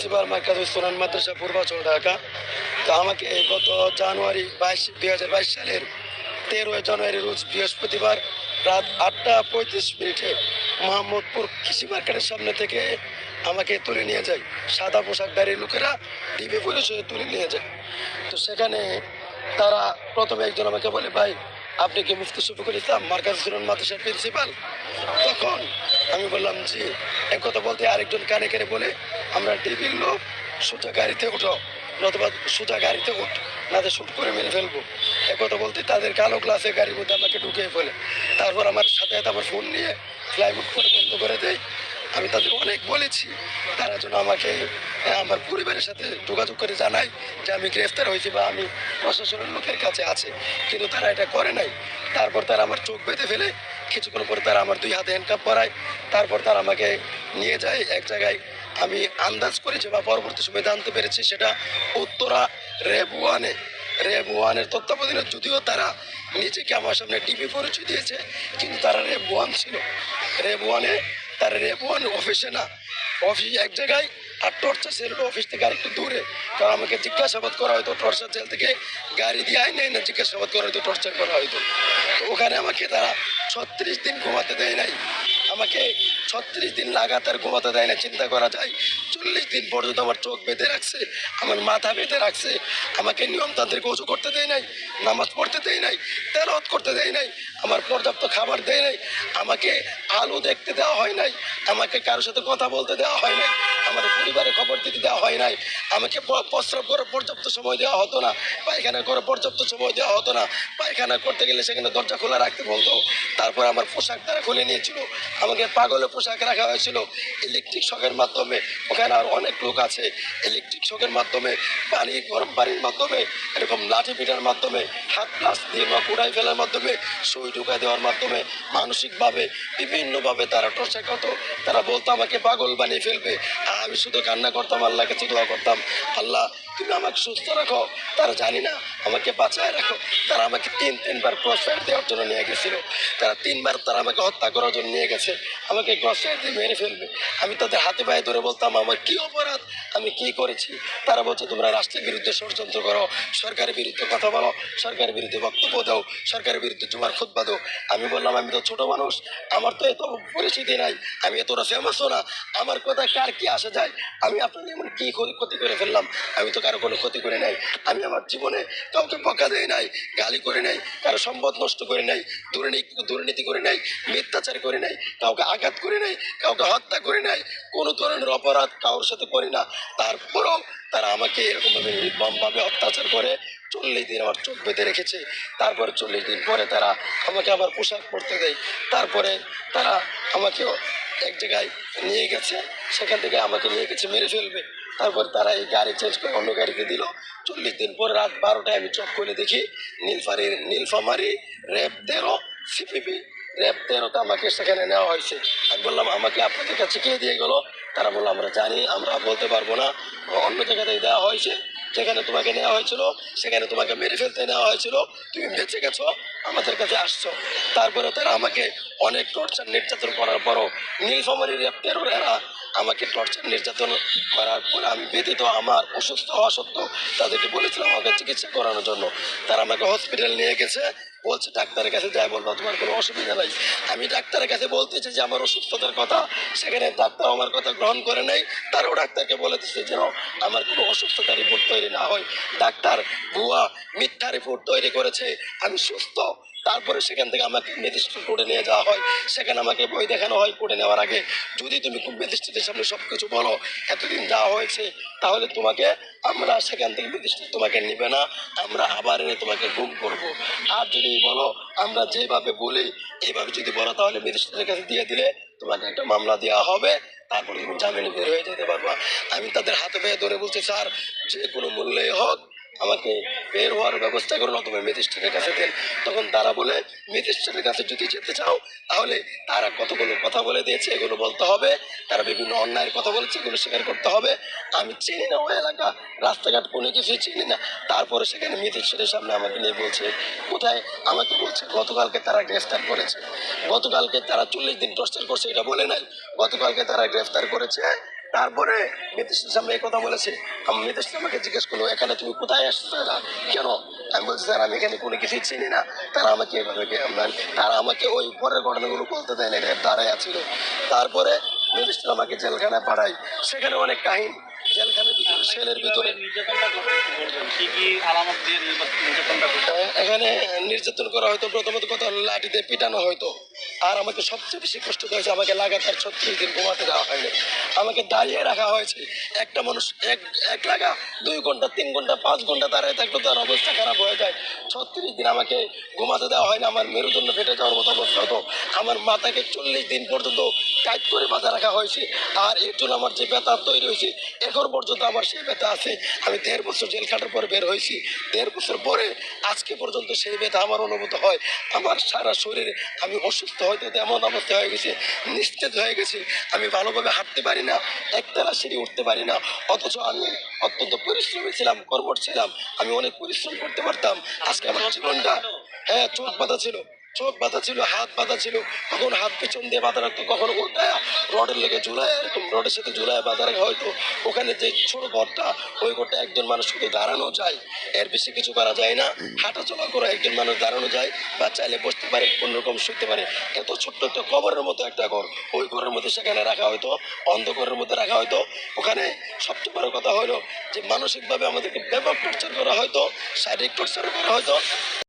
Principal Markazul Sunan Madrasa Purbachal Dhaka. তো আমাকে এই গত জানুয়ারি বাইশ, দুই হাজার বাইশ সালের তেরোই জানুয়ারি রোজ বৃহস্পতিবার রাত আটটা পঁয়ত্রিশ মিনিটে মোহাম্মদপুর কৃষি মার্কেটের সামনে থেকে আমাকে তুলে নিয়ে যায়। সাদা পোশাকধারী লোকেরা ডিবি পুলিশে তুলে নিয়ে যায়। তো সেখানে তারা প্রথমে একজন আমাকে বলে, ভাই আপনি কি মুফতি শফিকুল ইসলাম মার্কাজ সুরন মাদ্রাসার প্রিন্সিপাল? তখন আমি বললাম, জি। এক কথা বলতে আরেকজন কানে কানে বলে, আমরা টিভির লোক, সোজা গাড়িতে উঠো, নতুবা সোজা গাড়িতে উঠ নাদের শুট করে মেরে ফেলব। এক কথা বলতে তাদের কালো গ্লাসে গাড়ির মধ্যে আমাকে ঢুকিয়ে ফেলে। তারপর আমার সাথে সাথে আমার ফোন নিয়ে ফ্লাইমুট করে বন্ধ করে দেয়। আমি তাদের অনেক বলেছি। তারা যেন আমাকে আমার পরিবারের সাথে যোগাযোগ করে জানায় যে আমি গ্রেফতার হয়েছি বা আমি প্রশাসনের লোকের কাছে আছে। কিন্তু তারা এটা করে নাই। তারপর তারা আমার চোখ বেঁধে ফেলে। কিছুক্ষণ পরে তারা আমার দুই হাতে হ্যান্ডকাপ পরায়। তারপর তারা আমাকে নিয়ে যায় এক জায়গায়। আমি আন্দাজ করেছি বা পরবর্তী সময় জানতে পেরেছি সেটা উত্তরা রেব ওয়ানে। রেব ওয়ানের তত্ত্বাবধানে যদিও তারা নিজেকে আমার সামনে টিভি পরিচয় দিয়েছে, কিন্তু তারা রেব ওয়ান ছিল। রেব ওয়ানে তার রেপ ওয়ান অফিসে না। অফিস এক জায়গায়, আর টর্চার সেল অফিস থেকে আরেকটু দূরে। কারণ আমাকে জিজ্ঞাসাবাদ করা হয়তো টর্চার জেল থেকে গাড়ি দিয়ে আয় নেয় না জিজ্ঞাসাবাদ করা হয়তো টর্চার করা হয়তো। ওখানে আমাকে তারা ছত্রিশ দিন ঘুমাতে দেয় নাই। আমাকে ছত্রিশ দিন লাগাতার ঘুমাতে দেয় না, চিন্তা করা যায়। চল্লিশ দিন পর্যন্ত আমার চোখ বেঁধে রাখছে, আমার মাথা বেঁধে রাখছে। আমাকে নিয়মতান্ত্রিক উঁচু করতে দেয় নাই, নামাজ পড়তে দেয় নাই তেলত করতে দেয় নাই, আমার পর্যাপ্ত খাবার দেয় নাই, আমাকে আলো দেখতে দেওয়া হয় নাই, আমাকে কারোর সাথে কথা বলতে দেওয়া হয় নাই আমাদের পরিবারের খবর দিতে দেওয়া হয় নাই, আমাকে প্রস্রাব করে পর্যাপ্ত সময় দেওয়া হতো না, পায়খানা করে পর্যাপ্ত সময় দেওয়া হতো না। পায়খানা করতে গেলে সেখানে দরজা খোলা রাখতে বলতো। তারপর আমার পোশাক তারা খুলে নিয়েছিল। আমাকে পাগলের পোশাক রাখা হয়েছিল। ইলেকট্রিক শখের মাধ্যমে, ওখানে আর অনেক লোক আছে। ইলেকট্রিক শখের মাধ্যমে, পানি গরম পানির মাধ্যমে, এরকম লাঠি পিটার মাধ্যমে, হাত প্লাস দিয়ে বা কুড়াই ফেলার মাধ্যমে, সুই ঢুকাই দেওয়ার মাধ্যমে, মানসিকভাবে, বিভিন্নভাবে তারা টর্চা করতো। তারা বলতো, আমাকে পাগল বানিয়ে ফেলবে। আর আমি শুধু কান্না করতাম, আল্লাহকে চিকলা করতাম। আল্লাহ, তুমি আমাকে সুস্থ রাখো। তারা জানি না, আমাকে বাঁচায় রাখো। তারা আমাকে তিন, তিনবার ক্রস ফায়ার দেওয়ার জন্য নিয়ে গেছিল। তারা তিনবার তারা আমাকে হত্যা করার জন্য নিয়ে গেছে। আমাকে ক্রসফায়ার দিয়ে মেরে ফেলবে। আমি তাদের হাতে পায়ে ধরে বলতাম, আমার কি অপরাধ? আমি কি করেছি? তারা বলছে, তোমরা রাষ্ট্রের বিরুদ্ধে ষড়যন্ত্র করো, সরকারের বিরুদ্ধে কথা বলো, সরকারের বিরুদ্ধে বক্তব্য দাও, সরকারের বিরুদ্ধে জুমার খুদ্া দাও আমি বললাম, আমি তো ছোট মানুষ, আমার তো এত পরিচিতি নাই, আমি এতটা ফেমাসও না, আমার কথা কার কি আসা যায়? আমি আপনাদের এমন কি ক্ষতি- করে ফেললাম? আমি তো কারও কোনো ক্ষতি করে নাই, আমি আমার জীবনে কাউকে বকা দেয় নাই, গালি করে নাই, কারও সম্পদ নষ্ট করে নাই, দুর্নীতি দুর্নীতি করে নাই, মিথ্যাচার করে নাই, কাউকে আঘাত করে নাই, কাউকে হত্যা করে নাই, কোনো ধরনের অপরাধ কারোর সাথে করি না। তারপরেও তারা আমাকে এরকমভাবে নির্মমভাবে অত্যাচার করে চল্লিশ দিন আমার চোখ বেঁধে রেখেছে। তারপরে চল্লিশ দিন পরে তারা আমাকে আবার পোশাক পরতে দেয়। তারপরে তারা আমাকে এক জায়গায় নিয়ে গেছে, সেখান থেকে আমাকে নিয়ে গেছে, মেরে ফেলবে। তারপর তারা এই গাড়ি চেঞ্জ করে অন্য গাড়িতে দিল। চল্লিশ দিন পরে রাত বারোটায় আমি চোখ খুলে দেখি নীলফারি নীলফামারি র্যাব তেরো, সিপিপি র্যাব তেরোতে আমাকে সেখানে নেওয়া হয়েছে। আমি বললাম, আমাকে আপনাদের কাছে কে দিয়ে গেলো? তারা বলল, আমরা জানি, আমরা বলতে পারব না। অন্য জায়গাতে দেওয়া হয়েছে। যেখানে তোমাকে নেওয়া হয়েছিল, সেখানে তোমাকে মেরে ফেলতে নেওয়া হয়েছিল। তুমি বেঁচে গেছো, আমাদের কাছে আসছো। তারপরে তারা আমাকে অনেক টর্চার নির্যাতন করার পরও নীলফামারি র্যাব এরা আমাকে টর্চার নির্যাতন করার পর আমি ব্যতীত আমার অসুস্থ হওয়া সত্ত্বেও তাদেরকে বলেছিলাম আমাকে চিকিৎসা করানোর জন্য। তারা আমাকে হসপিটাল নিয়ে গেছে। বলছে, ডাক্তারের কাছে যাই বলব, তোমার কোনো অসুবিধা নাই। আমি ডাক্তারের কাছে বলতেছি যে, আমার অসুস্থতার কথা। সেখানে ডাক্তার আমার কথা গ্রহণ করে নেই। তারও ডাক্তারকে বলে দিচ্ছে যেন আমার কোনো অসুস্থতা রিপোর্ট তৈরি না হয়। ডাক্তার ভুয়া মিথ্যা রিপোর্ট তৈরি করেছে। আমি সুস্থ। তারপরে সেখান থেকে আমাকে ম্যাজিস্ট্রেট কোর্টে নিয়ে যাওয়া হয়। সেখানে আমাকে বই দেখানো হয় কোর্টে নেওয়ার আগে। যদি তুমি ম্যাজিস্ট্রেটের সামনে সব কিছু বলো, এতদিন যাওয়া হয়েছে, তাহলে তোমাকে আমরা সেখান থেকে ম্যাজিস্ট্রেট তোমাকে নিবে না। আমরা আবার এনে তোমাকে গুম করব। আর যদি বলো, আমরা যেভাবে বলি এইভাবে যদি বলো, তাহলে ম্যাজিস্ট্রেটের কাছে দিয়ে দিলে তোমাকে একটা মামলা দেওয়া হবে। তারপরে তুমি জামিনে বের হয়ে যেতে পারবা। আমি তাদের হাতে পেয়ে ধরে বলছি, স্যার, যে কোনো মূল্যেই হোক আমাকে বের হওয়ার ব্যবস্থা করুন অথবা ম্যাজিস্ট্রেটের কাছে দেন। তখন তারা বলে, ম্যাজিস্ট্রেটের কাছে যদি যেতে চাও, তাহলে তারা কতগুলো কথা বলে দিয়েছে, এগুলো বলতে হবে। তারা বিভিন্ন অন্যায়ের কথা বলেছে, এগুলো স্বীকার করতে হবে। আমি চিনি না ওই এলাকা, রাস্তাঘাট কোনো কিছুই চিনি না। তারপরে সেখানে ম্যাজিস্ট্রেটের সামনে আমাকে নিয়ে বলছে, কোথায়? আমাকে বলছে, গতকালকে তারা গ্রেফতার করেছে। গতকালকে তারা চল্লিশ দিন টর্চার করছে, এটা বলে নাই। গতকালকে তারা গ্রেফতার করেছে তারপরে মিতেশ সামনে এই কথা বলেছে। আমি মিতেশ আমাকে জিজ্ঞেস করল, এখানে তুমি কোথায় আসছো? না কেন? আমি বলছি, স্যার, আমি এখানে কোনো কিছুই চিনি না। তারা আমাকে এভাবে তারা আমাকে ওই পরের ঘটনাগুলো বলতে দেয় না দাঁড়ায় আছিল। তারপরে মিতেশ আমাকে জেলখানায় পাঠাই সেখানে অনেক কাহিনী। জেলখানার ভিতরে ভিতরে। দিয়ে এখানে নির্যাতন করা হয়তো প্রথমত কথা হলো লাঠিতে পিটানো হয়তো। আর আমাকে সবচেয়ে বেশি কষ্ট হয়েছে আমাকে লাগাতার ছত্রিশ দিন ঘুমাতে দেওয়া হয়নি। আমাকে দাঁড়িয়ে রাখা হয়েছে। একটা মানুষ এক এক লাগা, দুই ঘণ্টা, তিন ঘণ্টা, পাঁচ ঘণ্টা দাঁড়িয়ে থাকলে তার অবস্থা খারাপ হয়ে যায়। ছত্রিশ দিন আমাকে ঘুমাতে দেওয়া হয় না আমার মেরুদণ্ড ফেটে যাওয়ার মতো অবস্থা হতো আমার মাথাকে চল্লিশ দিন পর্যন্ত টাইট করে বাঁধা রাখা হয়েছে। আর এর জন্য আমার যে ব্যথা তৈরি হয়েছে, এখন পর্যন্ত আমার সেই ব্যথা আছে। আমি দেড় বছর জেল খাটার পর বের হয়েছি। দেড় বছর পরে আজকে পর্যন্ত সেই ব্যথা আমার অনুভূত হয়। আমার সারা শরীরে আমি অসুস্থ হয়তো এমন অবস্থা হয়ে গেছে নিশ্চিত হয়ে গেছে। আমি ভালোভাবে হাঁটতে পারি না একতলা সিঁড়ি উঠতে পারি না। অথচ আমি অত্যন্ত পরিশ্রমী ছিলাম কর্মঠ ছিলাম। আমি অনেক পরিশ্রম করতে পারতাম। আজকে আমার জীবনটা হ্যাঁ চোখ পাতা ছিল। চোখ বাঁধা ছিল, হাত বাঁধা ছিল। কখন হাত পেছন দিয়ে বাঁধা রাখতো, কখন উল্টায় রডের লেগে ঝুলায়, এরকম রডের সাথে ঝুলায় বাঁধা রাখা হয়তো। ওখানে যে ছোট ঘরটা, ওই ঘরটা একজন মানুষ শুধু দাঁড়ানো যায়। এর বেশি কিছু করা যায় না। হাঁটা চলা করে একজন মানুষ দাঁড়ানো যায়। বা চাইলে বসতে পারে কোন রকম শুতে পারে। এত ছোট্ট একটা কবরের মতো একটা ঘর। ওই ঘরের মধ্যে সেখানে রাখা হয়তো, অন্ধকারের মধ্যে রাখা হয়তো। ওখানে সবচেয়ে বড় কথা হলো যে, মানসিকভাবে আমাদেরকে ব্যাপক টর্চার করা হয়তো, শারীরিক টর্চার করা হয়তো।